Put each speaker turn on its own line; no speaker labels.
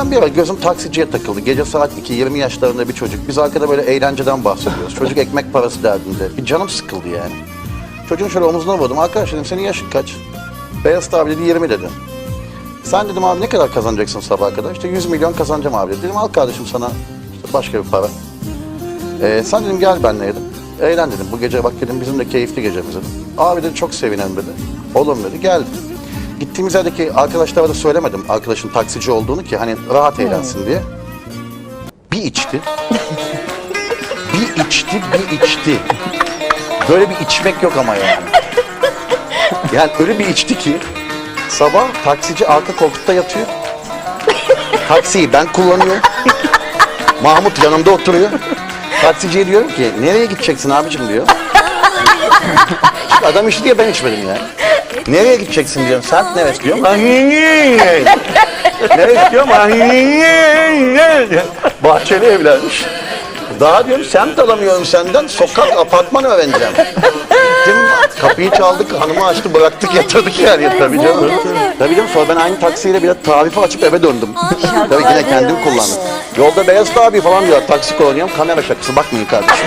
Ben bir ara gözüm taksiciye takıldı. Gece saat 2, 20 yaşlarında bir çocuk. Biz arkada böyle eğlenceden bahsediyoruz. Çocuk ekmek parası derdinde. Bir canım sıkıldı yani. Çocuğun şöyle omuzuna vurdum. Arkadaş dedim senin yaşın kaç? Beyaz abi dedi 20 dedi. Sen dedim abi ne kadar kazanacaksın sabaha kadar? İşte 100 milyon kazanacağım abi dedi. Dedim al kardeşim sana işte başka bir para. Ee, sen dedim gel benimle dedim. Eğlen dedim. Bu gece bak dedim bizim de keyifli gecemiz dedim. Abi dedi çok sevinen dedi. Oğlum dedi gel. Gittiğimiz yerdeki arkadaşlara da söylemedim arkadaşın taksici olduğunu ki hani rahat eğlensin diye. Bir içti. bir içti, bir içti. Böyle bir içmek yok ama yani. Yani öyle bir içti ki sabah taksici arka koltukta yatıyor. Taksiyi ben kullanıyorum. Mahmut yanımda oturuyor. Taksiciye diyorum ki nereye gideceksin abicim diyor. Adam içti diye ben içmedim ya. Nereye gideceksin diyorum. Sen neresi diyorum. neresi diyorum. Bahçeli evlenmiş. Daha diyorum semt alamıyorum senden. Sokak apartman öğreneceğim. Gittim kapıyı çaldık hanımı açtı bıraktık yatırdık yani tabii canım. Tabii canım sonra ben aynı taksiyle bir tarifi açıp eve döndüm. tabii yine kendim kullandım. Yolda Beyaz abi falan diyor taksi kullanıyorum kamera şakası bakmayın kardeşim.